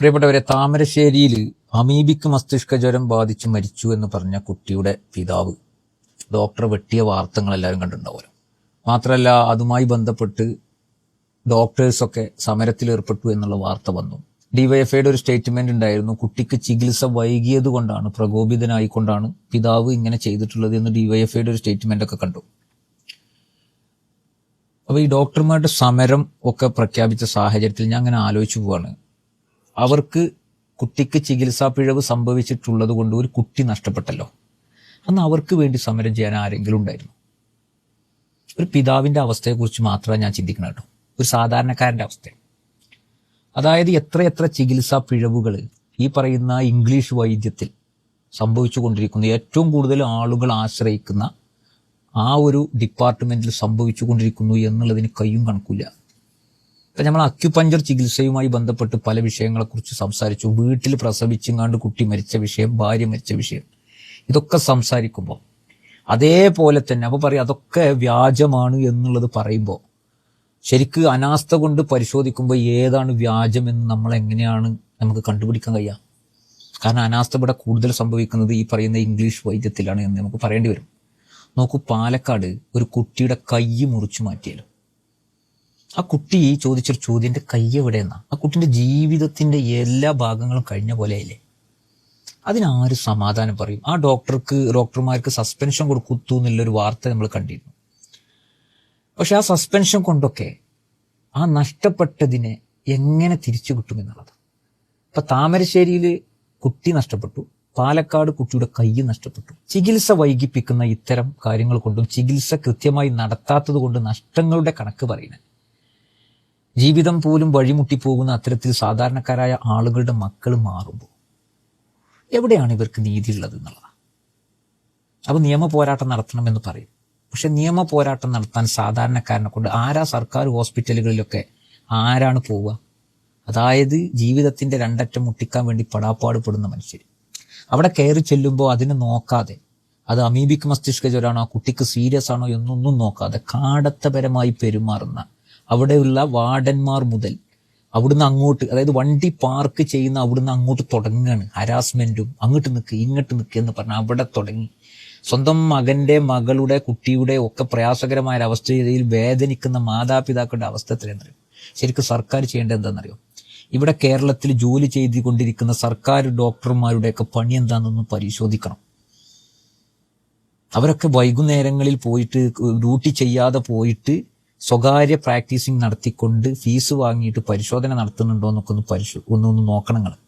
പ്രിയപ്പെട്ടവരെ താമരശ്ശേരിയിൽ അമീബിക്ക് മസ്തിഷ്ക ജ്വരം ബാധിച്ച് മരിച്ചു എന്ന് പറഞ്ഞ കുട്ടിയുടെ പിതാവ്. ഡോക്ടർ വെട്ടിയ വാർത്തകൾ എല്ലാവരും കണ്ടിട്ടുണ്ടാവുമല്ലോ. മാത്രമല്ല അതുമായി ബന്ധപ്പെട്ട് ഡോക്ടേഴ്സൊക്കെ സമരത്തിൽ ഏർപ്പെട്ടു എന്നുള്ള വാർത്ത വന്നു. ഡിവൈഎഫ്ഐയുടെ ഒരു സ്റ്റേറ്റ്മെന്റ് ഉണ്ടായിരുന്നു കുട്ടിക്ക് ചികിത്സ വൈകിയത് കൊണ്ടാണ് പ്രകോപിതനായിക്കൊണ്ടാണ് പിതാവ് ഇങ്ങനെ ചെയ്തിട്ടുള്ളത് എന്ന് ഡിവൈഎഫ്ഐയുടെ ഒരു സ്റ്റേറ്റ്മെന്റ് ഒക്കെ കണ്ടു. അപ്പൊ ഈ ഡോക്ടർമാരുടെ സമരം ഒക്കെ പ്രഖ്യാപിച്ച സാഹചര്യത്തിൽ ഞാൻ അങ്ങനെ ആലോചിച്ചു പോവാണ്. അവർക്ക് കുട്ടിക്ക് ചികിത്സാ പിഴവ് സംഭവിച്ചിട്ടുള്ളത് കൊണ്ട് ഒരു കുട്ടി നഷ്ടപ്പെട്ടല്ലോ. അന്ന് അവർക്ക് വേണ്ടി സമരം ചെയ്യാൻ ആരെങ്കിലും ഉണ്ടായിരുന്നു? ഒരു പിതാവിന്റെ അവസ്ഥയെക്കുറിച്ച് മാത്രമാണ് ഞാൻ ചിന്തിക്കണം കേട്ടോ. ഒരു സാധാരണക്കാരന്റെ അവസ്ഥ. അതായത് എത്രയെത്ര ചികിത്സാ പിഴവുകൾ ഈ പറയുന്ന ഇംഗ്ലീഷ് വൈദ്യത്തിൽ സംഭവിച്ചുകൊണ്ടിരിക്കുന്ന ഏറ്റവും കൂടുതൽ ആളുകൾ ആശ്രയിക്കുന്ന ആ ഒരു ഡിപ്പാർട്ട്മെന്റിൽ സംഭവിച്ചുകൊണ്ടിരിക്കുന്നു എന്നുള്ളതിന് കയ്യും കണക്കില്ല ഇപ്പം നമ്മൾ അക്യുപഞ്ചർ ചികിത്സയുമായി ബന്ധപ്പെട്ട് പല വിഷയങ്ങളെക്കുറിച്ച് സംസാരിച്ചു. വീട്ടിൽ പ്രസവിച്ചുങ്ങാണ്ട് കുട്ടി മരിച്ച വിഷയം ഭാര്യ മരിച്ച വിഷയം ഇതൊക്കെ സംസാരിക്കുമ്പോൾ അതേപോലെ തന്നെ അപ്പോൾ പറയും അതൊക്കെ വ്യാജമാണ് എന്നുള്ളത് പറയുമ്പോൾ ശരിക്ക് അനാസ്ഥ കൊണ്ട് പരിശോധിക്കുമ്പോൾ ഏതാണ് വ്യാജം എന്ന് നമ്മൾ എങ്ങനെയാണ് നമുക്ക് കണ്ടുപിടിക്കാൻ കഴിയുക? കാരണം അനാസ്ഥ ഇവിടെ കൂടുതൽ സംഭവിക്കുന്നത് ഈ പറയുന്ന ഇംഗ്ലീഷ് വൈദ്യത്തിലാണ് എന്ന് നമുക്ക് പറയേണ്ടി വരും. നോക്കൂ പാലക്കാട് ഒരു കുട്ടിയുടെ കൈ മുറിച്ചു മാറ്റിയല്ലോ ആ കുട്ടി ചോദിച്ചൊരു ചോദ്യന്റെ കൈ എവിടെയെന്നാ? ആ കുട്ടിന്റെ ജീവിതത്തിന്റെ എല്ലാ ഭാഗങ്ങളും കഴിഞ്ഞ പോലെയല്ലേ അതിനാര് സമാധാനം പറയും? ആ ഡോക്ടർക്ക് ഡോക്ടർമാർക്ക് സസ്പെൻഷൻ കൊടുക്കുത്തു എന്നുള്ളൊരു വാർത്ത നമ്മൾ കണ്ടിരുന്നു. പക്ഷെ ആ സസ്പെൻഷൻ കൊണ്ടൊക്കെ ആ നഷ്ടപ്പെട്ടതിനെ എങ്ങനെ തിരിച്ചു കിട്ടുമെന്നുള്ളത് ഇപ്പൊ താമരശ്ശേരിയിൽ കുട്ടി നഷ്ടപ്പെട്ടു. പാലക്കാട് കുട്ടിയുടെ കൈ നഷ്ടപ്പെട്ടു. ചികിത്സ വൈകിപ്പിക്കുന്ന ഇത്തരം കാര്യങ്ങൾ കൊണ്ടും ചികിത്സ കൃത്യമായി നടത്താത്തത് കൊണ്ട് നഷ്ടങ്ങളുടെ കണക്ക് പറയുന്നത്. ജീവിതം പോലും വഴിമുട്ടിപ്പോകുന്ന അത്തരത്തിൽ സാധാരണക്കാരായ ആളുകളുടെ മക്കൾ മാറുമ്പോൾ എവിടെയാണ് ഇവർക്ക് നീതിയുള്ളത് എന്നുള്ളതാണ് അപ്പോൾ നിയമ പോരാട്ടം നടത്തണമെന്ന് പറയും. പക്ഷെ നിയമ പോരാട്ടം നടത്താൻ സാധാരണക്കാരനെ കൊണ്ട് ആരാ സർക്കാർ ഹോസ്പിറ്റലുകളിലൊക്കെ ആരാണ് പോവുക? അതായത് ജീവിതത്തിന്റെ രണ്ടറ്റം മുട്ടിക്കാൻ വേണ്ടി പടാപ്പാട് പെടുന്ന മനുഷ്യർ അവിടെ കയറി ചെല്ലുമ്പോൾ അതിനെ നോക്കാതെ അത് അമീബിക് മസ്തിഷ്ക ജ്വരാണോ കുട്ടിക്ക് സീരിയസ് ആണോ എന്നൊന്നും നോക്കാതെ കാടത്തപരമായി പെരുമാറുന്ന അവിടെയുള്ള വാർഡന്മാർ മുതൽ അവിടുന്ന് അങ്ങോട്ട് അതായത് വണ്ടി പാർക്ക് ചെയ്യുന്ന അവിടുന്ന് അങ്ങോട്ട് തുടങ്ങുകയാണ് ഹരാസ്മെന്റും അങ്ങോട്ട് നിൽക്ക് ഇങ്ങോട്ട് നിൽക്ക് എന്ന് പറഞ്ഞാൽ അവിടെ തുടങ്ങി. സ്വന്തം മകന്റെ മകളുടെ കുട്ടിയുടെ ഒക്കെ പ്രയാസകരമായ അവസ്ഥയിൽ വേദനിക്കുന്ന മാതാപിതാക്കളുടെ അവസ്ഥ എത്രയെന്നറിയോ ശരിക്കും സർക്കാർ ചെയ്യേണ്ടത് എന്താണെന്നറിയോ? ഇവിടെ കേരളത്തിൽ ജോലി ചെയ്തുകൊണ്ടിരിക്കുന്ന സർക്കാർ ഡോക്ടർമാരുടെ ഒക്കെ പണി എന്താണെന്നൊന്ന് പരിശോധിക്കണം. അവരൊക്കെ വൈകുന്നേരങ്ങളിൽ പോയിട്ട് ഡ്യൂട്ടി ചെയ്യാതെ പോയിട്ട് സ്വകാര്യ പ്രാക്ടീസിങ് നടത്തിക്കൊണ്ട് ഫീസ് വാങ്ങിയിട്ട് പരിശോധന നടത്തുന്നുണ്ടോ എന്നൊക്കെ ഒന്ന് പരിശോ ഒന്ന് ഒന്ന് നോക്കണം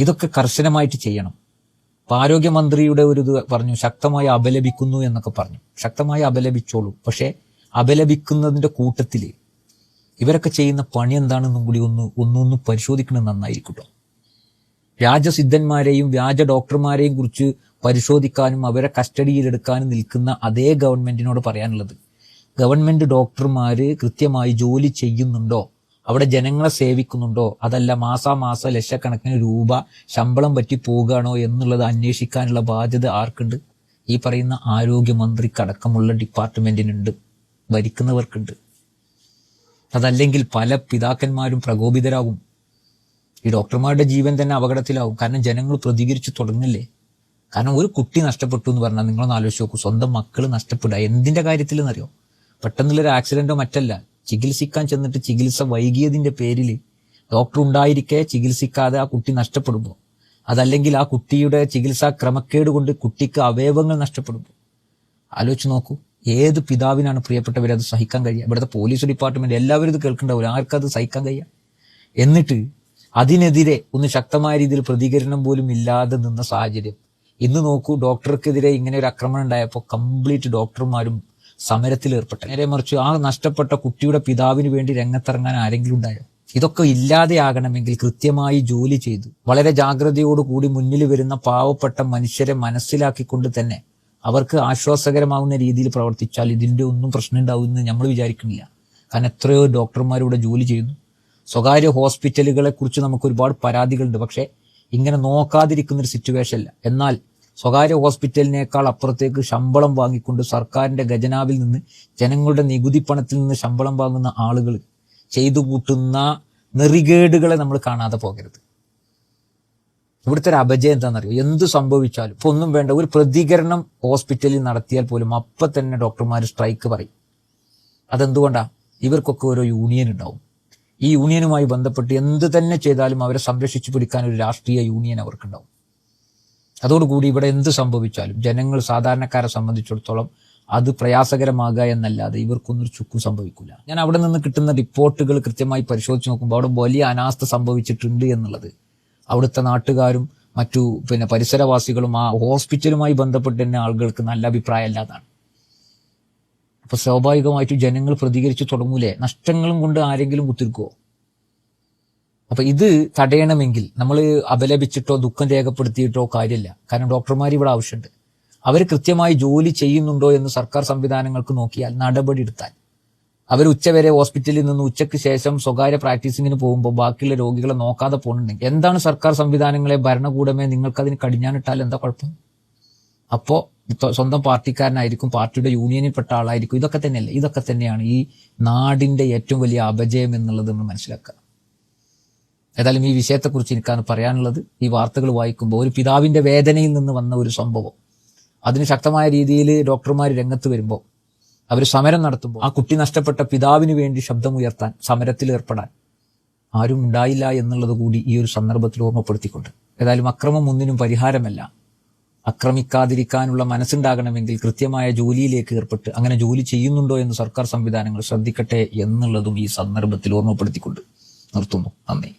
ഇതൊക്കെ കർശനമായിട്ട് ചെയ്യണം. ഇപ്പം ആരോഗ്യമന്ത്രിയുടെ ഒരു ഇത് പറഞ്ഞു ശക്തമായി അപലപിക്കുന്നു എന്നൊക്കെ പറഞ്ഞു. ശക്തമായി അപലപിച്ചോളൂ. പക്ഷേ അപലപിക്കുന്നതിന്റെ കൂട്ടത്തിൽ ഇവരൊക്കെ ചെയ്യുന്ന പണി എന്താണെന്നും കൂടി ഒന്ന് ഒന്നൊന്ന് പരിശോധിക്കണം നന്നായിരിക്കട്ടോ. കേട്ടോ വ്യാജസിദ്ധന്മാരെയും വ്യാജ ഡോക്ടർമാരെയും കുറിച്ച് പരിശോധിക്കാനും അവരെ കസ്റ്റഡിയിലെടുക്കാനും നിൽക്കുന്ന അതേ ഗവൺമെന്റിനോട് പറയാനുള്ളത് ഗവൺമെന്റ് ഡോക്ടർമാർ കൃത്യമായി ജോലി ചെയ്യുന്നുണ്ടോ? അവിടെ ജനങ്ങളെ സേവിക്കുന്നുണ്ടോ? അതല്ല മാസാമാസം ലക്ഷക്കണക്കിന് രൂപ ശമ്പളം പറ്റി പോവുകയാണോ എന്നുള്ളത് അന്വേഷിക്കാനുള്ള ബാധ്യത ആർക്കുണ്ട്? ഈ പറയുന്ന ആരോഗ്യമന്ത്രിക്കടക്കമുള്ള ഡിപ്പാർട്ട്മെന്റിനുണ്ട് ഭരിക്കുന്നവർക്കുണ്ട്. അതല്ലെങ്കിൽ പല പിതാക്കന്മാരും പ്രകോപിതരാകും. ഈ ഡോക്ടർമാരുടെ ജീവൻ തന്നെ അപകടത്തിലാവും. കാരണം ജനങ്ങൾ പ്രതികരിച്ചു തുടങ്ങില്ലേ? കാരണം ഒരു കുട്ടി നഷ്ടപ്പെട്ടു എന്ന് പറഞ്ഞാൽ നിങ്ങളൊന്ന് ആലോചിച്ച് നോക്കൂ. സ്വന്തം മക്കൾ നഷ്ടപ്പെടുക. എന്തിന്റെ കാര്യത്തിൽ എന്നറിയോ പെട്ടെന്നുള്ളൊരു ആക്സിഡന്റോ മറ്റല്ല. ചികിത്സിക്കാൻ ചെന്നിട്ട് ചികിത്സ വൈകിയതിന്റെ പേരിൽ ഡോക്ടർ ഉണ്ടായിരിക്കെ ചികിത്സിക്കാതെ ആ കുട്ടി നഷ്ടപ്പെടുമ്പോൾ അതല്ലെങ്കിൽ ആ കുട്ടിയുടെ ചികിത്സാ ക്രമക്കേട് കൊണ്ട് കുട്ടിക്ക് അവയവങ്ങൾ നഷ്ടപ്പെടുമ്പോൾ ആലോചിച്ച് നോക്കൂ. ഏത് പിതാവിനാണ് പ്രിയപ്പെട്ടവരെ അത് സഹിക്കാൻ കഴിയുക? ഇവിടുത്തെ പോലീസ് ഡിപ്പാർട്ട്മെന്റ് എല്ലാവരും ഇത് കേൾക്കണ്ടാവില്ല ആർക്കത് സഹിക്കാൻ കഴിയുക എന്നിട്ട് അതിനെതിരെ ഒന്ന് ശക്തമായ രീതിയിൽ പ്രതികരണം പോലും ഇല്ലാതെ നിന്ന സാഹചര്യം. ഇന്ന് നോക്കൂ ഡോക്ടർക്കെതിരെ ഇങ്ങനെ ഒരു ആക്രമണം ഉണ്ടായപ്പോൾ കംപ്ലീറ്റ് ഡോക്ടർമാരും സമരത്തിൽ ഏർപ്പെട്ടു നേരെ മറിച്ച് ആ നഷ്ടപ്പെട്ട കുട്ടിയുടെ പിതാവിന് വേണ്ടി രംഗത്തിറങ്ങാൻ ആരെങ്കിലും ഉണ്ടായോ? ഇതൊക്കെ ഇല്ലാതെയാകണമെങ്കിൽ കൃത്യമായി ജോലി ചെയ്തു. വളരെ ജാഗ്രതയോടുകൂടി മുന്നിൽ വരുന്ന പാവപ്പെട്ട മനുഷ്യരെ മനസ്സിലാക്കിക്കൊണ്ട് തന്നെ അവർക്ക് ആശ്വാസകരമാവുന്ന രീതിയിൽ പ്രവർത്തിച്ചാൽ ഇതിന്റെ ഒന്നും പ്രശ്നം ഉണ്ടാവുമെന്ന് നമ്മൾ വിചാരിക്കുന്നില്ല. കാരണം എത്രയോ ഡോക്ടർമാർ ഇവിടെ ജോലി ചെയ്യുന്നു. സ്വകാര്യ ഹോസ്പിറ്റലുകളെ കുറിച്ച് നമുക്ക് ഒരുപാട് പരാതികളുണ്ട്. പക്ഷേ ഇങ്ങനെ നോക്കാതിരിക്കുന്ന ഒരു സിറ്റുവേഷൻ അല്ല. എന്നാൽ സ്വകാര്യ ഹോസ്പിറ്റലിനേക്കാൾ അപ്പുറത്തേക്ക് ശമ്പളം വാങ്ങിക്കൊണ്ട് സർക്കാരിന്റെ ഖജനാവിൽ നിന്ന് ജനങ്ങളുടെ നികുതി പണത്തിൽ നിന്ന് ശമ്പളം വാങ്ങുന്ന ആളുകൾ ചെയ്തു കൂട്ടുന്ന നെറികേടുകളെ നമ്മൾ കാണാതെ പോകരുത്. ഇവിടുത്തെ ഒരു അപജയം എന്താണെന്നറിയോ? എന്ത് സംഭവിച്ചാലും ഇപ്പൊ ഒന്നും വേണ്ട ഒരു പ്രതികരണം ഹോസ്പിറ്റലിൽ നടത്തിയാൽ പോലും അപ്പൊ തന്നെ ഡോക്ടർമാർ സ്ട്രൈക്ക് പറയും. അതെന്തുകൊണ്ടാ? ഇവർക്കൊക്കെ ഓരോ യൂണിയൻ ഉണ്ടാവും. ഈ യൂണിയനുമായി ബന്ധപ്പെട്ട് എന്ത് തന്നെ ചെയ്താലും അവരെ സംരക്ഷിച്ചു പിടിക്കാൻ ഒരു രാഷ്ട്രീയ യൂണിയൻ അവർക്കുണ്ടാവും. അതോടുകൂടി ഇവിടെ എന്ത് സംഭവിച്ചാലും ജനങ്ങൾ സാധാരണക്കാരെ സംബന്ധിച്ചിടത്തോളം അത് പ്രയാസകരമാകുക എന്നല്ലാതെ ഇവർക്കൊന്നും ചുക്കും സംഭവിക്കില്ല ഞാൻ അവിടെ നിന്ന് കിട്ടുന്ന റിപ്പോർട്ടുകൾ കൃത്യമായി പരിശോധിച്ച് നോക്കുമ്പോൾ അവിടെ വലിയ അനാസ്ഥ സംഭവിച്ചിട്ടുണ്ട് എന്നുള്ളത്. അവിടുത്തെ നാട്ടുകാരും മറ്റു പിന്നെ പരിസരവാസികളും ആ ഹോസ്പിറ്റലുമായി ബന്ധപ്പെട്ട് തന്നെ ആളുകൾക്ക് നല്ല അഭിപ്രായം അല്ലാതാണ്. അപ്പൊ സ്വാഭാവികമായിട്ടും ജനങ്ങൾ പ്രതികരിച്ചു തുടങ്ങൂലേ? നഷ്ടങ്ങളും കൊണ്ട് ആരെങ്കിലും കുത്തിരിക്കുവോ? അപ്പൊ ഇത് തടയണമെങ്കിൽ നമ്മൾ അപലപിച്ചിട്ടോ ദുഃഖം രേഖപ്പെടുത്തിയിട്ടോ കാര്യമില്ല. കാരണം ഡോക്ടർമാർ ഇവിടെ ആവശ്യമുണ്ട്. അവർ കൃത്യമായി ജോലി ചെയ്യുന്നുണ്ടോ എന്ന് സർക്കാർ സംവിധാനങ്ങൾക്ക് നോക്കിയാൽ നടപടി എടുത്താൽ. അവർ ഉച്ചവരെ ഹോസ്പിറ്റലിൽ നിന്ന് ഉച്ചയ്ക്ക് ശേഷം സ്വകാര്യ പ്രാക്ടീസിങ്ങിന് പോകുമ്പോൾ ബാക്കിയുള്ള രോഗികളെ നോക്കാതെ പോകുന്നുണ്ടെങ്കിൽ എന്താണ് സർക്കാർ സംവിധാനങ്ങളെ ഭരണകൂടമേ നിങ്ങൾക്കതിന് കടിഞ്ഞാനിട്ടാൽ എന്താ കുഴപ്പം? അപ്പോ ഇപ്പൊ സ്വന്തം പാർട്ടിക്കാരനായിരിക്കും പാർട്ടിയുടെ യൂണിയനിൽപ്പെട്ട ആളായിരിക്കും. ഇതൊക്കെ തന്നെയല്ലേ? ഇതൊക്കെ തന്നെയാണ് ഈ നാടിന്റെ ഏറ്റവും വലിയ അപജയം എന്നുള്ളത് നമ്മൾ മനസ്സിലാക്കുക. ഏതായാലും ഈ വിഷയത്തെക്കുറിച്ച് എനിക്കാണ് പറയാനുള്ളത്. ഈ വാർത്തകൾ വായിക്കുമ്പോൾ ഒരു പിതാവിന്റെ വേദനയിൽ നിന്ന് വന്ന ഒരു സംഭവം. അതിന് ശക്തമായ രീതിയിൽ ഡോക്ടർമാർ രംഗത്ത് വരുമ്പോൾ അവർ സമരം നടത്തുമ്പോൾ ആ കുട്ടി നഷ്ടപ്പെട്ട പിതാവിന് വേണ്ടി ശബ്ദമുയർത്താൻ സമരത്തിൽ ഏർപ്പെടാൻ ആരും ഉണ്ടായില്ല എന്നുള്ളത് കൂടി ഈ ഒരു സന്ദർഭത്തിൽ ഓർമ്മപ്പെടുത്തിക്കൊണ്ട്. ഏതായാലും അക്രമം ഒന്നിനും പരിഹാരമല്ല. അക്രമിക്കാതിരിക്കാനുള്ള മനസ്സുണ്ടാകണമെങ്കിൽ കൃത്യമായ ജോലിയിലേക്ക് ഏർപ്പെട്ട് അങ്ങനെ ജോലി ചെയ്യുന്നുണ്ടോ എന്ന് സർക്കാർ സംവിധാനങ്ങൾ ശ്രദ്ധിക്കട്ടെ എന്നുള്ളതും ഈ സന്ദർഭത്തിൽ ഓർമ്മപ്പെടുത്തിക്കൊണ്ട് നിർത്തുന്നു. നന്ദി.